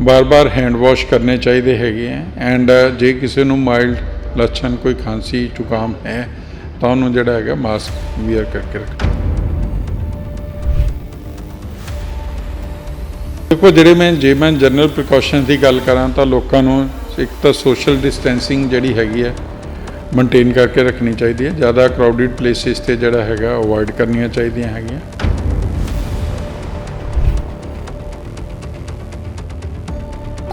ਬਾਰ-ਬਾਰ hand wash ਕਰਨੇ ਚਾਹੀਦੇ ਹੈਗੇ ਆ ਐਂਡ ਜੇ ਕਿਸੇ ਨੂੰ ਮਾਈਲਡ ਲੱਛਣ ਕੋਈ ਖਾਂਸੀ, ਜ਼ੁਕਾਮ ਹੈ, ਤਾਂ ਉਹਨੂੰ ਜਿਹੜਾ ਹੈਗਾ ਮਾਸਕ ਵੀਅਰ ਕਰਕੇ ਰੱਖਣਾ। ਦੇਖੋ, ਜਿਹੜੇ ਮੈਂ, ਜੇ ਮੈਂ ਜਨਰਲ ਪ੍ਰੀਕਾਸ਼ਨ ਦੀ ਗੱਲ ਕਰਾਂ, ਤਾਂ ਲੋਕਾਂ ਨੂੰ ਇੱਕ ਤਾਂ ਸੋਸ਼ਲ ਡਿਸਟੈਂਸਿੰਗ ਜਿਹੜੀ ਹੈਗੀ ਹੈ ਮੇਨਟੇਨ ਕਰਕੇ ਰੱਖਣੀ ਚਾਹੀਦੀ ਹੈ। ਜ਼ਿਆਦਾ ਕਰਾਊਡਡ ਪਲੇਸਿਸ ਤੇ ਜਿਹੜਾ ਹੈਗਾ ਅਵੋਇਡ ਕਰਨੀਆਂ ਚਾਹੀਦੀਆਂ ਹੈਗੀਆਂ।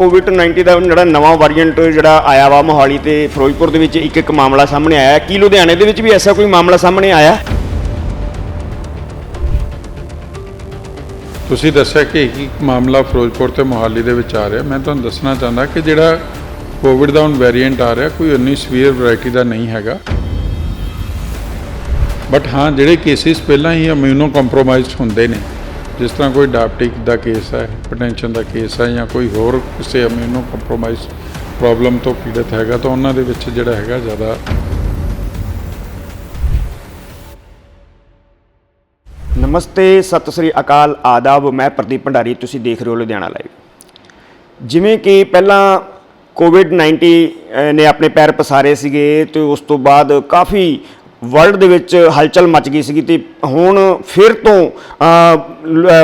ਕੋਵਿਡ 19 ਦਾ ਜਿਹੜਾ ਨਵਾਂ ਵਾਰੀਐਂਟ ਜਿਹੜਾ ਆਇਆ ਵਾ ਮੋਹਾਲੀ ਤੇ ਫਿਰੋਜ਼ਪੁਰ ਦੇ ਵਿੱਚ ਇੱਕ ਇੱਕ ਮਾਮਲਾ ਸਾਹਮਣੇ ਆਇਆ। ਹੈ। ਕੀ ਲੁਧਿਆਣੇ ਦੇ ਵਿੱਚ ਵੀ ਐਸਾ ਕੋਈ ਮਾਮਲਾ ਸਾਹਮਣੇ ਆਇਆ? ਤੁਸੀਂ ਦੱਸਿਆ ਕਿ ਇੱਕ ਇੱਕ ਮਾਮਲਾ ਫਿਰੋਜ਼ਪੁਰ ਤੇ ਮੋਹਾਲੀ ਦੇ ਵਿੱਚ ਆ ਰਿਹਾ। ਮੈਂ ਤੁਹਾਨੂੰ ਦੱਸਣਾ ਚਾਹੁੰਦਾ ਕਿ ਜਿਹੜਾ ਕੋਵਿਡ ਦਾ ਹੁਣ ਵੇਰੀਐਂਟ ਆ ਰਿਹਾ, ਕੋਈ ਉਨੀ ਸਵੀਅਰ ਵੈਰਾਈਟੀ ਦਾ ਨਹੀਂ ਹੈਗਾ। ਬਟ ਹਾਂ, ਜਿਹੜੇ ਕੇਸਿਸ ਪਹਿਲਾਂ ਹੀ ਇਮਿਊਨੋ ਕੰਪਰੋਮਾਈਜ਼ਡ ਹੁੰਦੇ ਨੇ ਜਿਸ ਤਰ੍ਹਾਂ ਕੋਈ ਡਾਇਬਟਿਕ ਦਾ ਕੇਸ ਹੈ ਹਾਈਪਰਟੈਂਸ਼ਨ ਦਾ ਕੇਸ ਹੈ ਜਾਂ ਕੋਈ ਹੋਰ ਕਿਸੇ ਇਮਿਊਨੋ ਕੰਪਰੋਮਾਈਜ਼ ਪ੍ਰੋਬਲਮ ਤੋਂ ਪੀੜਤ ਹੈਗਾ, ਤਾਂ ਉਹਨਾਂ ਦੇ ਵਿੱਚ ਜਿਹੜਾ ਹੈਗਾ ਜ਼ਿਆਦਾ ਨਮਸਤੇ, ਸਤਿ ਸ੍ਰੀ ਅਕਾਲ, ਆਦਾਬ, ਮੈਂ ਪ੍ਰਦੀਪ ਭੰਡਾਰੀ, ਤੁਸੀਂ ਦੇਖ ਰਹੇ ਹੋ ਲੁਧਿਆਣਾ ਲਾਈਵ ਜਿਵੇਂ ਕਿ ਪਹਿਲਾਂ ਕੋਵਿਡ 19 ਨੇ ਆਪਣੇ ਪੈਰ ਪਸਾਰੇ ਸੀਗੇ ਤੇ ਉਸ ਤੋਂ ਬਾਅਦ ਕਾਫੀ ਵਰਲਡ ਦੇ ਵਿੱਚ ਹਲਚਲ ਮਚ ਗਈ ਸੀਗੀ ਤੇ ਹੁਣ ਫਿਰ ਤੋਂ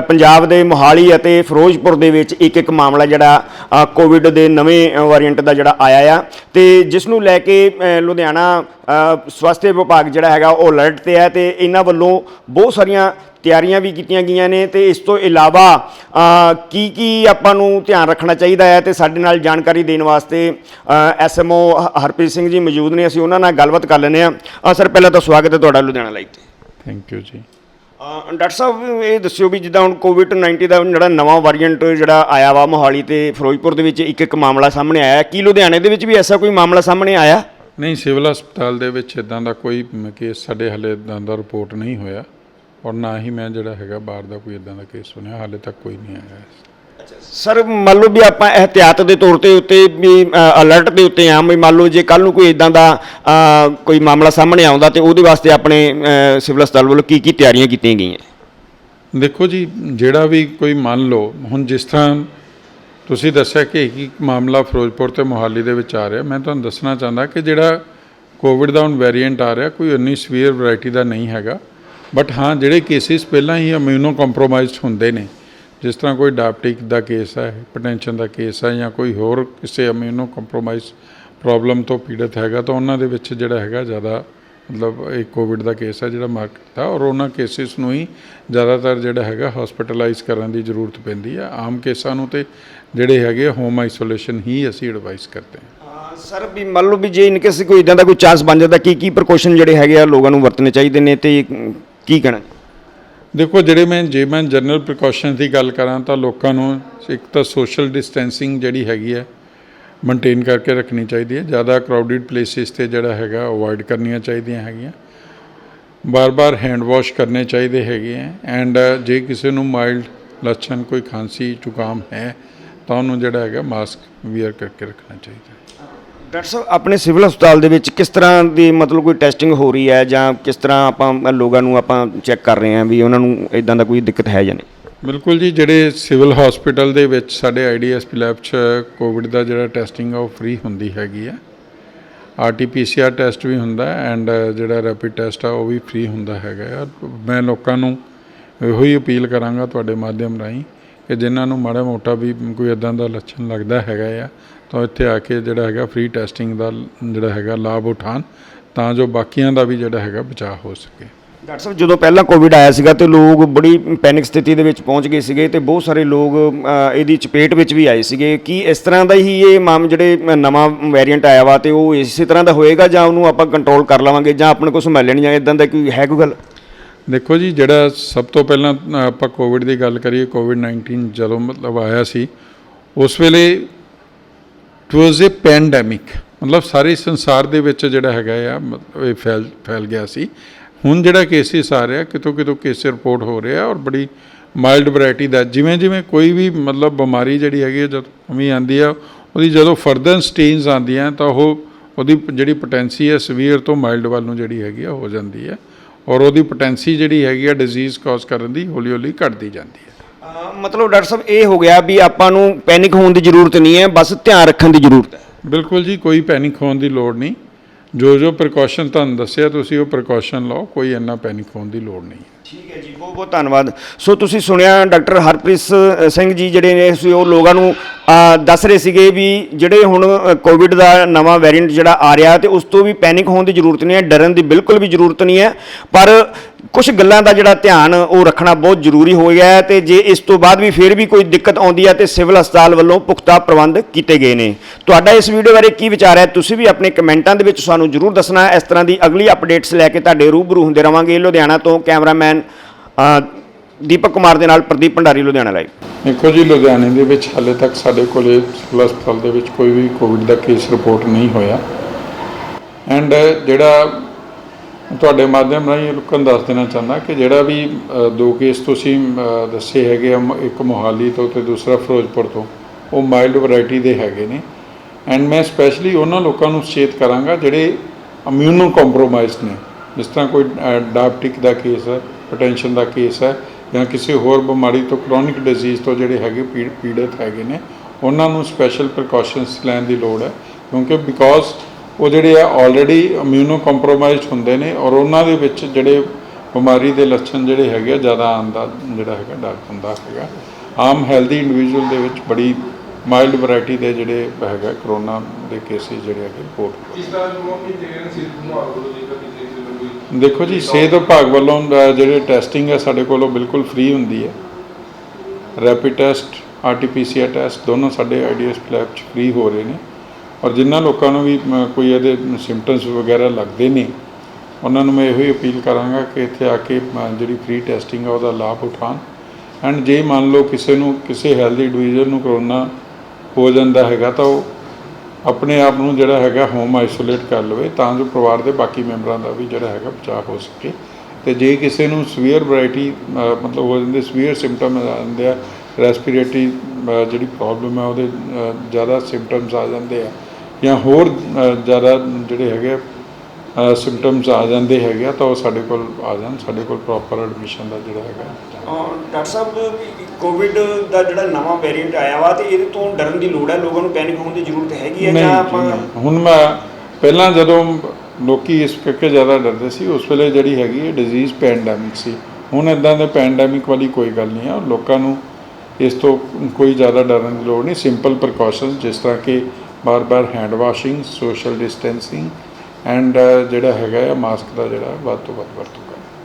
ਪੰਜਾਬ ਦੇ ਮੋਹਾਲੀ ਅਤੇ ਫਿਰੋਜ਼ਪੁਰ ਦੇ ਵਿੱਚ ਇੱਕ ਇੱਕ ਮਾਮਲਾ ਜਿਹੜਾ ਕੋਵਿਡ ਦੇ ਨਵੇਂ ਵਾਰੀਐਂਟ ਦਾ ਜਿਹੜਾ ਆਇਆ ਆ ਤੇ ਜਿਸ ਨੂੰ ਲੈ ਕੇ ਲੁਧਿਆਣਾ ਸਵਾਸਥ ਵਿਭਾਗ ਜਿਹੜਾ ਹੈਗਾ ਉਹ ਅਲਰਟ ਤੇ ਹੈ ਤੇ ਇਹਨਾਂ ਵੱਲੋਂ ਬਹੁਤ ਸਾਰੀਆਂ ਤਿਆਰੀਆਂ ਵੀ ਕੀਤੀਆਂ ਗਈਆਂ ਨੇ ਤੇ ਇਸ ਤੋਂ ਇਲਾਵਾ ਕੀ ਕੀ ਆਪਾਂ ਨੂੰ ਧਿਆਨ ਰੱਖਣਾ ਚਾਹੀਦਾ ਹੈ ਤੇ ਸਾਡੇ ਨਾਲ ਜਾਣਕਾਰੀ ਦੇਣ ਵਾਸਤੇ ਐਸਐਮਓ ਹਰਪ੍ਰੀਤ ਸਿੰਘ ਜੀ ਮੌਜੂਦ ਨੇ, ਅਸੀਂ ਉਹਨਾਂ ਨਾਲ ਗੱਲਬਾਤ ਕਰ ਲੈਂਦੇ ਆ ਸਰ, ਪਹਿਲਾਂ ਤਾਂ ਸਵਾਗਤ ਹੈ ਤੁਹਾਡਾ ਲੁਧਿਆਣਾ ਲਾਈਵ ਤੇ। Thank you ji. ਡਾਕਟਰ ਸਾਹਿਬ ਇਹ ਦੱਸਿਓ ਵੀ ਜਿੱਦਾਂ ਹੁਣ ਕੋਵਿਡ 19 ਦਾ ਜਿਹੜਾ ਨਵਾਂ ਵਾਰੀਐਂਟ ਜਿਹੜਾ ਆਇਆ ਵਾ ਮੋਹਾਲੀ ਤੇ ਫਿਰੋਜ਼ਪੁਰ ਦੇ ਵਿੱਚ ਇੱਕ ਇੱਕ ਮਾਮਲਾ ਸਾਹਮਣੇ ਆਇਆ। ਕੀ ਲੁਧਿਆਣੇ ਦੇ ਵਿੱਚ ਵੀ ਐਸਾ ਕੋਈ ਮਾਮਲਾ ਸਾਹਮਣੇ ਆਇਆ? ਨਹੀਂ ਸਿਵਲ ਹਸਪਤਾਲ ਦੇ ਵਿੱਚ ਇਦਾਂ ਦਾ ਕੋਈ ਕੇਸ ਸਾਡੇ ਹਲੇ ਇਦਾਂ ਦਾ ਰਿਪੋਰਟ ਨਹੀਂ ਹੋਇਆ। ਔਰ ਨਾ ਹੀ ਮੈਂ ਜਿਹੜਾ ਹੈਗਾ ਬਾਹਰ ਦਾ ਕੋਈ ਇਦਾਂ ਦਾ ਕੇਸ ਸੁਣਿਆ ਹਾਲੇ ਤੱਕ ਕੋਈ ਨਹੀਂ ਆਇਆ। ਸਰ, ਮੰਨ ਲਓ ਵੀ ਆਪਾਂ ਇਹਤਿਆਤ ਦੇ ਤੌਰ ਤੇ ਉੱਤੇ ਵੀ ਅਲਰਟ ਦੇ ਉੱਤੇ ਆ, ਵੀ ਮੰਨ ਲਓ ਜੇ ਕੱਲ ਨੂੰ ਕੋਈ ਇਦਾਂ ਦਾ ਕੋਈ ਮਾਮਲਾ ਸਾਹਮਣੇ ਆਉਂਦਾ ਤੇ ਉਹਦੇ ਵਾਸਤੇ ਆਪਣੇ ਸਿਵਲ ਹਸਪਤਾਲ ਵੱਲੋਂ ਕੀ ਕੀ ਤਿਆਰੀਆਂ ਕੀਤੀਆਂ ਗਈਆਂ? ਦੇਖੋ ਜੀ, ਜਿਹੜਾ ਵੀ ਕੋਈ ਮੰਨ ਲਓ, ਹੁਣ ਜਿਸ ਤਰ੍ਹਾਂ ਤੁਸੀਂ ਦੱਸਿਆ ਕਿ ਇੱਕ ਮਾਮਲਾ ਫਿਰੋਜ਼ਪੁਰ ਤੇ ਮੋਹਾਲੀ ਦੇ ਵਿੱਚ ਆ ਰਿਹਾ, ਮੈਂ ਤੁਹਾਨੂੰ ਦੱਸਣਾ ਚਾਹੁੰਦਾ ਕਿ ਜਿਹੜਾ ਕੋਵਿਡ ਦਾ ਹੁਣ ਵੇਰੀਐਂਟ ਆ ਰਿਹਾ, ਕੋਈ ਉਨੀ ਸਵੀਅਰ ਵੈਰਾਈਟੀ ਦਾ ਨਹੀਂ ਹੈਗਾ। ਬਟ ਹਾਂ, ਜਿਹੜੇ ਕੇਸਿਸ ਪਹਿਲਾਂ ਹੀ ਇਮਿਊਨੋ ਕੰਪਰੋਮਾਈਜ਼ਡ ਹੁੰਦੇ ਨੇ ਜਿਸ ਤਰ੍ਹਾਂ ਕੋਈ ਡਾਇਬਟਿਕ ਦਾ ਕੇਸ ਹੈ ਹਾਈਪਰਟੈਂਸ਼ਨ ਦਾ ਕੇਸ ਹੈ ਜਾਂ ਕੋਈ ਹੋਰ ਕਿਸੇ ਇਮਿਊਨੋ ਕੰਪਰੋਮਾਈਜ਼ ਪ੍ਰੋਬਲਮ ਤੋਂ ਪੀੜਤ ਹੈਗਾ, ਤਾਂ ਉਹਨਾਂ ਦੇ ਵਿੱਚ ਜਿਹੜਾ ਹੈਗਾ ਜ਼ਿਆਦਾ ਮਤਲਬ ਇਹ ਕੋਵਿਡ ਦਾ ਕੇਸ ਹੈ ਜਿਹੜਾ ਮਾਰਕੀਟ ਦਾ ਔਰ ਉਹਨਾਂ ਕੇਸਿਸ ਨੂੰ ਹੀ ਜ਼ਿਆਦਾਤਰ ਜਿਹੜਾ ਹੈਗਾ ਹਸਪੀਟਲਾਈਜ਼ ਕਰਨ ਦੀ ਜ਼ਰੂਰਤ ਪੈਂਦੀ ਹੈ। ਆਮ ਕੇਸਾਂ ਨੂੰ ਤੇ ਜਿਹੜੇ ਹੈਗੇ ਹੋਮ ਆਈਸੋਲੇਸ਼ਨ ਹੀ ਅਸੀਂ ਐਡਵਾਈਸ ਕਰਦੇ ਹਾਂ। ਸਰ, ਵੀ ਮੰਨ ਲਓ ਵੀ ਜੇ ਇਨ ਕੇਸ ਕੋਈ ਇਦਾਂ ਦਾ ਕੋਈ ਚਾਂਸ ਬਣ ਜਾਂਦਾ ਕੀ ਕੀ ਪ੍ਰੀਕਾਸ਼ਨ ਜਿਹੜੇ ਹੈਗੇ ਆ ਲੋਕਾਂ ਨੂੰ ਵਰਤਣੇ ਚਾਹੀਦੇ ਨੇ ਤੇ ਕੀ ਕਹਿਣਾ? ਦੇਖੋ, ਜਿਹੜੇ ਮੈਂ, ਜੇ ਮੈਂ ਜਨਰਲ ਪ੍ਰੀਕਾਸ਼ਨ ਦੀ ਗੱਲ ਕਰਾਂ ਤਾਂ ਲੋਕਾਂ ਨੂੰ ਇੱਕ ਤਾਂ ਸੋਸ਼ਲ ਡਿਸਟੈਂਸਿੰਗ ਜਿਹੜੀ ਹੈਗੀ ਹੈ ਮੇਨਟੇਨ ਕਰਕੇ ਰੱਖਣੀ ਚਾਹੀਦੀ ਹੈ। ਜ਼ਿਆਦਾ ਕਰਾਊਡਡ ਪਲੇਸਿਸ ਤੇ ਜਿਹੜਾ ਹੈਗਾ ਅਵੋਇਡ ਕਰਨੀਆਂ ਚਾਹੀਦੀਆਂ ਹੈਗੀਆਂ। ਬਾਰ-ਬਾਰ ਹੈਂਡ ਵਾਸ਼ ਕਰਨੇ ਚਾਹੀਦੇ ਹੈਗੇ ਆ ਐਂਡ ਜੇ ਕਿਸੇ ਨੂੰ ਮਾਈਲਡ ਲੱਛਣ, ਕੋਈ ਖਾਂਸੀ, ਜ਼ੁਕਾਮ ਹੈ, ਤਾਂ ਉਹਨੂੰ ਜਿਹੜਾ ਹੈਗਾ ਮਾਸਕ ਵੀਅਰ ਕਰਕੇ ਰੱਖਣਾ ਚਾਹੀਦਾ ਡਾਕਟਰ ਸਾਹਿਬ ਆਪਣੇ ਸਿਵਲ ਹਸਪਤਾਲ ਦੇ ਵਿੱਚ ਕਿਸ ਤਰ੍ਹਾਂ ਦੀ ਮਤਲਬ ਕੋਈ ਟੈਸਟਿੰਗ ਹੋ ਰਹੀ ਹੈ ਜਾਂ ਕਿਸ ਤਰ੍ਹਾਂ ਆਪਾਂ ਲੋਕਾਂ ਨੂੰ ਆਪਾਂ ਚੈੱਕ ਕਰ ਰਹੇ ਹਾਂ ਵੀ ਉਹਨਾਂ ਨੂੰ ਇਦਾਂ ਦਾ ਕੋਈ ਦਿੱਕਤ ਹੈ ਜਾਂ ਨਹੀਂ? ਬਿਲਕੁਲ ਜੀ, ਜਿਹੜੇ ਸਿਵਲ ਹਸਪੀਟਲ ਦੇ ਵਿੱਚ ਸਾਡੇ ਆਈਡੀਐਸਪੀ ਲੈਬ 'ਚ ਕੋਵਿਡ ਦਾ ਜਿਹੜਾ ਟੈਸਟਿੰਗ ਆ, ਉਹ ਫ੍ਰੀ ਹੁੰਦੀ ਹੈਗੀ ਆ। ਆਰਟੀਪੀਸੀਆਰ ਟੈਸਟ ਵੀ ਹੁੰਦਾ ਐਂਡ ਜਿਹੜਾ ਰੈਪਿਡ ਟੈਸਟ ਆ, ਉਹ ਵੀ ਫ੍ਰੀ ਹੁੰਦਾ ਹੈਗਾ ਆ। ਮੈਂ ਲੋਕਾਂ ਨੂੰ ਇਹੋ ਹੀ ਅਪੀਲ ਕਰਾਂਗਾ ਤੁਹਾਡੇ ਮਾਧਿਅਮ ਰਾਹੀਂ ਕਿ ਜਿਨ੍ਹਾਂ ਨੂੰ ਮਾੜਾ ਮੋਟਾ ਵੀ ਕੋਈ ਇਦਾਂ ਦਾ ਲੱਛਣ ਲੱਗਦਾ ਹੈਗਾ ਆ ਤਾਂ ਇੱਥੇ ਆ ਕੇ ਜਿਹੜਾ ਹੈਗਾ ਫ੍ਰੀ ਟੈਸਟਿੰਗ ਦਾ ਜਿਹੜਾ ਹੈਗਾ ਲਾਭ ਉਠਾਣ ਤਾਂ ਜੋ ਬਾਕੀਆਂ ਦਾ ਵੀ ਜਿਹੜਾ ਹੈਗਾ ਬਚਾਅ ਹੋ ਸਕੇ। ਡਾਕਟਰ ਸਾਹਿਬ ਜਦੋਂ ਪਹਿਲਾਂ ਕੋਵਿਡ ਆਇਆ ਸੀਗਾ ਤੇ ਲੋਕ ਬੜੀ ਪੈਨਿਕ ਸਥਿਤੀ ਦੇ ਵਿੱਚ ਪਹੁੰਚ ਗਏ ਸੀਗੇ ਤੇ ਬਹੁਤ ਸਾਰੇ ਲੋਕ ਇਹਦੀ ਚਪੇਟ ਵਿੱਚ ਵੀ ਆਏ ਸੀਗੇ। ਕੀ ਇਸ ਤਰ੍ਹਾਂ ਦਾ ਹੀ ਇਹ ਮਾਮ ਜਿਹੜੇ ਨਵਾਂ ਵੇਰੀਐਂਟ ਆਇਆ ਵਾ ਤੇ ਉਹ ਇਸੇ ਤਰ੍ਹਾਂ ਦਾ ਹੋਏਗਾ ਜਾਂ ਉਹਨੂੰ ਆਪਾਂ ਕੰਟਰੋਲ ਕਰ ਲਵਾਂਗੇ ਜਾਂ ਆਪਣੇ ਕੋਲ ਸੰਭਾਲਣ ਜਾਂ ਇਦਾਂ ਦਾ ਕੋਈ ਹੈ ਕੋਈ ਗੱਲ? ਦੇਖੋ ਜੀ ਜਿਹੜਾ ਸਭ ਤੋਂ ਪਹਿਲਾਂ ਆਪਾਂ ਕੋਵਿਡ ਦੀ ਗੱਲ ਕਰੀਏ ਕੋਵਿਡ 19 ਜਦੋਂ ਮਤਲਬ ਆਇਆ ਸੀ ਉਸ ਵੇਲੇ ਇਟ ਵਾਸ ਅ ਪੈਂਡੈਮਿਕ ਮਤਲਬ ਸਾਰੇ ਸੰਸਾਰ ਦੇ ਵਿੱਚ ਜਿਹੜਾ ਹੈਗਾ ਆ ਮਤਲਬ ਇਹ ਫੈਲ ਫੈਲ ਗਿਆ ਸੀ। ਹੁਣ ਜਿਹੜਾ ਕੇਸਿਸ ਆ ਰਿਹਾ ਕਿਤੋਂ ਕਿਤੋਂ ਕੇਸ ਰਿਪੋਰਟ ਹੋ ਰਿਹਾ ਔਰ ਬੜੀ ਮਾਈਲਡ ਵੈਰਾਈਟੀ ਦਾ ਜਿਵੇਂ ਜਿਵੇਂ ਕੋਈ ਵੀ ਮਤਲਬ ਬਿਮਾਰੀ ਜਿਹੜੀ ਹੈਗੀ ਹੈ, ਜਦੋਂ ਕਮੀ ਆਂਦੀ ਆ ਉਹਦੀ ਜਦੋਂ ਫਰਦਰ ਸਟੇਜਸ ਆਉਂਦੀਆਂ ਤਾਂ ਉਹ ਉਹਦੀ ਜਿਹੜੀ ਪੋਟੈਂਸੀ ਹੈ ਸਵੀਅਰ ਤੋਂ ਮਾਈਲਡ ਵੱਲ ਨੂੰ ਜਿਹੜੀ ਹੈਗੀ ਆ ਹੋ ਜਾਂਦੀ ਹੈ ਔਰ ਉਹਦੀ ਪੋਟੈਂਸੀ ਜਿਹੜੀ ਹੈਗੀ ਆ ਡਿਜ਼ੀਜ਼ ਕਾਜ਼ ਕਰਨ ਦੀ ਹੌਲੀ ਹੌਲੀ ਘਟਦੀ ਜਾਂਦੀ ਹੈ ਮਤਲਬ ਡਾਕਟਰ ਸਾਹਿਬ ਇਹ ਹੋ ਗਿਆ ਵੀ ਆਪਾਂ ਨੂੰ ਪੈਨਿਕ ਹੋਣ ਦੀ ਜ਼ਰੂਰਤ ਨਹੀਂ ਹੈ ਬਸ ਧਿਆਨ ਰੱਖਣ ਦੀ ਜ਼ਰੂਰਤ ਹੈ। ਬਿਲਕੁਲ ਜੀ ਕੋਈ ਪੈਨਿਕ ਹੋਣ ਦੀ ਲੋੜ ਨਹੀਂ। ਜੋ ਜੋ ਪ੍ਰੀਕਾਸ਼ਨ ਤੁਹਾਨੂੰ ਦੱਸਿਆ ਤੁਸੀਂ ਉਹ ਪ੍ਰੀਕਾਸ਼ਨ ਲਓ ਕੋਈ ਇੰਨਾ ਪੈਨਿਕ ਹੋਣ ਦੀ ਲੋੜ ਨਹੀਂ ਠੀਕ ਹੈ ਜੀ ਬਹੁਤ ਬਹੁਤ ਧੰਨਵਾਦ। ਸੋ ਤੁਸੀਂ ਸੁਣਿਆ ਡਾਕਟਰ ਹਰਪ੍ਰੀਤ ਸਿੰਘ ਜੀ ਜਿਹੜੇ ਨੇ ਸੀ ਉਹ ਲੋਕਾਂ ਨੂੰ ਦੱਸ ਰਹੇ ਸੀਗੇ ਵੀ ਜਿਹੜੇ ਹੁਣ ਕੋਵਿਡ ਦਾ ਨਵਾਂ ਵੈਰੀਐਂਟ ਜਿਹੜਾ ਆ ਰਿਹਾ ਤੇ ਉਸ ਤੋਂ ਵੀ ਪੈਨਿਕ ਹੋਣ ਦੀ ਜ਼ਰੂਰਤ ਨਹੀਂ ਹੈ, ਡਰਨ ਦੀ ਬਿਲਕੁਲ ਵੀ ਜ਼ਰੂਰਤ ਨਹੀਂ ਹੈ। ਪਰ ਕੁਝ ਗੱਲਾਂ ਦਾ ਜਿਹੜਾ ਧਿਆਨ ਉਹ ਰੱਖਣਾ ਬਹੁਤ ਜ਼ਰੂਰੀ ਹੋ ਗਿਆ ਹੈ ਤੇ ਜੇ ਇਸ ਤੋਂ ਬਾਅਦ ਵੀ ਫਿਰ ਵੀ ਕੋਈ ਦਿੱਕਤ ਆਉਂਦੀ ਹੈ ਤੇ ਸਿਵਲ ਹਸਪਤਾਲ ਵੱਲੋਂ ਪੁਖਤਾ ਪ੍ਰਬੰਧ ਕੀਤੇ ਗਏ ਨੇ। ਤੁਹਾਡਾ ਇਸ ਵੀਡੀਓ ਬਾਰੇ ਕੀ ਵਿਚਾਰ ਹੈ? ਤੁਸੀਂ ਵੀ ਆਪਣੇ ਕਮੈਂਟਾਂ ਦੇ ਵਿੱਚ ਸਾਨੂੰ ਜ਼ਰੂਰ ਦੱਸਣਾ ਇਸ ਤਰ੍ਹਾਂ ਦੀ ਅਗਲੀ ਅਪਡੇਟਸ ਲੈ ਕੇ ਤੁਹਾਡੇ ਰੂਬਰੂ ਹੁੰਦੇ ਰਵਾਂਗੇ ਲੁਧਿਆਣਾ ਤੋਂ ਕੈਮਰਾਮੈਨ ਦੀਪਕ ਕੁਮਾਰ ਦੇ ਨਾਲ ਪ੍ਰਦੀਪ ਭੰਡਾਰੀ, ਲੁਧਿਆਣਾ ਲਾਈਵ ਦੇਖੋ ਜੀ ਲੁਧਿਆਣੇ ਦੇ ਵਿੱਚ ਹਾਲੇ ਤੱਕ ਸਾਡੇ ਕੋਲੇ ਸਿਵਲ ਹਸਪਤਾਲ ਦੇ ਵਿੱਚ ਕੋਈ ਵੀ ਕੋਵਿਡ ਦਾ ਕੇਸ ਰਿਪੋਰਟ ਨਹੀਂ ਹੋਇਆ। ਐਂਡ ਜਿਹੜਾ ਤੁਹਾਡੇ ਮਾਧਿਅਮ ਰਾਹੀਂ ਲੋਕਾਂ ਨੂੰ ਦੱਸ ਦੇਣਾ ਚਾਹੁੰਦਾ ਕਿ ਜਿਹੜਾ ਵੀ ਦੋ ਕੇਸ ਤੁਸੀਂ ਦੱਸੇ ਹੈਗੇ ਆ, ਇੱਕ ਮੋਹਾਲੀ ਤੋਂ ਤੇ ਦੂਸਰਾ ਫਿਰੋਜ਼ਪੁਰ ਤੋਂ ਉਹ ਮਾਈਲਡ ਵੈਰਾਈਟੀ ਦੇ ਹੈਗੇ ਨੇ। ਐਂਡ ਮੈਂ ਸਪੈਸ਼ਲੀ ਉਹਨਾਂ ਲੋਕਾਂ ਨੂੰ ਸੁਚੇਤ ਕਰਾਂਗਾ ਜਿਹੜੇ ਇਮਿਊਨੋ ਕੰਪਰੋਮਾਈਜ਼ਡ ਨੇ। ਜਿਸ ਤਰ੍ਹਾਂ ਕੋਈ ਡਾਇਬਟਿਕ ਦਾ ਕੇਸ ਹੈ ਪੋਟੈਂਸ਼ੀਅਲ ਦਾ ਕੇਸ ਹੈ ਜਾਂ ਕਿਸੇ ਹੋਰ ਬਿਮਾਰੀ ਤੋਂ ਕ੍ਰੋਨਿਕ ਡਿਜ਼ੀਜ਼ ਤੋਂ ਜਿਹੜੇ ਹੈਗੇ ਪੀੜ- ਪੀੜਤ ਹੈਗੇ ਨੇ, ਉਹਨਾਂ ਨੂੰ ਸਪੈਸ਼ਲ ਪ੍ਰੀਕਾਸ਼ਨਸ ਲੈਣ ਦੀ ਲੋੜ ਹੈ। ਕਿਉਂਕਿ ਬਿਕੋਜ਼ ਉਹ ਜਿਹੜੇ ਆ ਆਲਰੇਡੀ ਇਮਿਊਨੋ ਕੰਪਰੋਮਾਈਜ਼ਡ ਹੁੰਦੇ ਨੇ ਔਰ ਉਹਨਾਂ ਦੇ ਵਿੱਚ ਜਿਹੜੇ ਬਿਮਾਰੀ ਦੇ ਲੱਛਣ ਜਿਹੜੇ ਹੈਗੇ ਆ, ਜ਼ਿਆਦਾ ਆਉਣ ਦਾ ਜਿਹੜਾ ਹੈਗਾ, ਡਰ ਹੁੰਦਾ ਹੈਗਾ। ਆਮ ਹੈਲਦੀ ਇੰਡੀਵਿਜੂਅਲ ਦੇ ਵਿੱਚ ਬੜੀ ਮਾਈਲਡ ਵੈਰਾਈਟੀ ਦੇ ਜਿਹੜੇ ਹੈਗਾ ਕਰੋਨਾ ਦੇ ਕੇਸਿਸ ਜਿਹੜੇ ਹੈਗੇ ਰਿਪੋਰਟ ਇਸ ਤਰ੍ਹਾਂ ਜੋ ਕਿ ਜਿਹੜੇ ਸਿਰ ਘੁਮਾ ਕੋਲ ਜੇਕਰ ਦੇਖੋ ਜੀ, ਸਿਹਤ ਵਿਭਾਗ ਵੱਲੋਂ ਜਿਹੜੇ ਟੈਸਟਿੰਗ ਹੈ ਸਾਡੇ ਕੋਲੋਂ ਬਿਲਕੁਲ ਫ੍ਰੀ ਹੁੰਦੀ ਹੈ। ਰੈਪਿਡ ਟੈਸਟ ਆਰਟੀਪੀਸੀਆਰ ਟੈਸਟ ਦੋਨੋਂ ਸਾਡੇ ਆਈਡੀਐਸ ਲੈਬ 'ਚ ਫ੍ਰੀ ਹੋ ਰਹੇ ਨੇ। ਔਰ ਜਿਨ੍ਹਾਂ ਲੋਕਾਂ ਨੂੰ ਵੀ ਕੋਈ ਇਹਦੇ ਸਿੰਪਟਮਸ ਵਗੈਰਾ ਲੱਗਦੇ ਨੇ, ਉਹਨਾਂ ਨੂੰ ਮੈਂ ਇਹੋ ਹੀ ਅਪੀਲ ਕਰਾਂਗਾ ਕਿ ਇੱਥੇ ਆ ਕੇ ਜਿਹੜੀ ਫ੍ਰੀ ਟੈਸਟਿੰਗ ਆ ਉਹਦਾ ਲਾਭ ਉਠਾਉਣ। ਐਂਡ ਜੇ ਮੰਨ ਲਓ ਕਿਸੇ ਨੂੰ, ਕਿਸੇ ਹੈਲਦੀ ਡਿਵੀਜ਼ਨ ਨੂੰ ਕਰੋਨਾ ਹੋ ਜਾਂਦਾ ਹੈਗਾ ਤਾਂ ਉਹ ਆਪਣੇ ਆਪ ਨੂੰ ਜਿਹੜਾ ਹੈਗਾ ਹੋਮ ਆਈਸੋਲੇਟ ਕਰ ਲਵੇ, ਤਾਂ ਜੋ ਪਰਿਵਾਰ ਦੇ ਬਾਕੀ ਮੈਂਬਰਾਂ ਦਾ ਵੀ ਜਿਹੜਾ ਹੈਗਾ ਬਚਾਅ ਹੋ ਸਕੇ। ਤੇ ਜੇ ਕਿਸੇ ਨੂੰ ਸਵੀਅਰ ਵੈਰਾਈਟੀ ਮਤਲਬ ਹੋ ਜਾਂਦੇ ਸਵੀਅਰ ਸਿੰਪਟਮ ਆ ਜਾਂਦੇ ਆ ਰੈਸਪੀਰੇਟਰੀ ਜਿਹੜੀ ਪ੍ਰੋਬਲਮ ਹੈ ਉਹਦੇ ਜ਼ਿਆਦਾ ਸਿੰਪਟਮਸ ਆ ਜਾਂਦੇ ਆ, ਜਾਂ ਹੋਰ ਜ਼ਿਆਦਾ ਜਿਹੜੇ ਹੈਗੇ ਸਿੰਪਟਮਸ ਆ ਜਾਂਦੇ ਹੈਗੇ ਆ, ਤਾਂ ਉਹ ਸਾਡੇ ਕੋਲ ਆ ਜਾਣ, ਸਾਡੇ ਕੋਲ ਪ੍ਰੋਪਰ ਐਡਮਿਸ਼ਨ ਦਾ ਜਿਹੜਾ ਹੈਗਾ। ਡਾਕਟਰ ਸਾਹਿਬ ਕੋਵਿਡ ਦਾ ਜਿਹੜਾ ਨਵਾਂ ਵੇਰੀਐਂਟ ਆਇਆ ਵਾ ਤੇ ਇਹਦੇ ਤੋਂ ਡਰਨ ਦੀ ਲੋੜ ਹੈ? ਲੋਕਾਂ ਨੂੰ ਪੈਨਿਕ ਹੋਣ ਦੀ ਜ਼ਰੂਰਤ ਹੈਗੀ ਹੈ ਜਾਂ ਆਪਾਂ। ਹੁਣ ਮੈਂ ਪਹਿਲਾਂ ਜਦੋਂ ਲੋਕੀ ਇਸ ਕਰਕੇ ਜ਼ਿਆਦਾ ਡਰਦੇ ਸੀ ਉਸ ਵੇਲੇ ਜਿਹੜੀ ਹੈਗੀ ਹੈ ਡਿਜ਼ੀਜ਼ ਪੈਂਡੈਮਿਕ ਸੀ। ਹੁਣ ਇਦਾਂ ਦੇ ਪੈਂਡੈਮਿਕ ਵਾਲੀ ਕੋਈ ਗੱਲ ਨਹੀਂ ਹੈ ਲੋਕਾਂ ਨੂੰ ਇਸ ਤੋਂ ਕੋਈ ਜ਼ਿਆਦਾ ਡਰਨ ਦੀ ਲੋੜ ਨਹੀਂ। ਸਿੰਪਲ ਪ੍ਰੀਕਾਸ਼ਨਸ ਜਿਸ ਤਰ੍ਹਾਂ ਕਿ ਬਾਰ-ਬਾਰ hand washing social distancing and ਜਿਹੜਾ ਹੈਗਾ ਹੈ ਮਾਸਕ ਦਾ ਜਿਹੜਾ ਵੱਧ ਤੋਂ ਵੱਧ ਵਰਤੋਂ।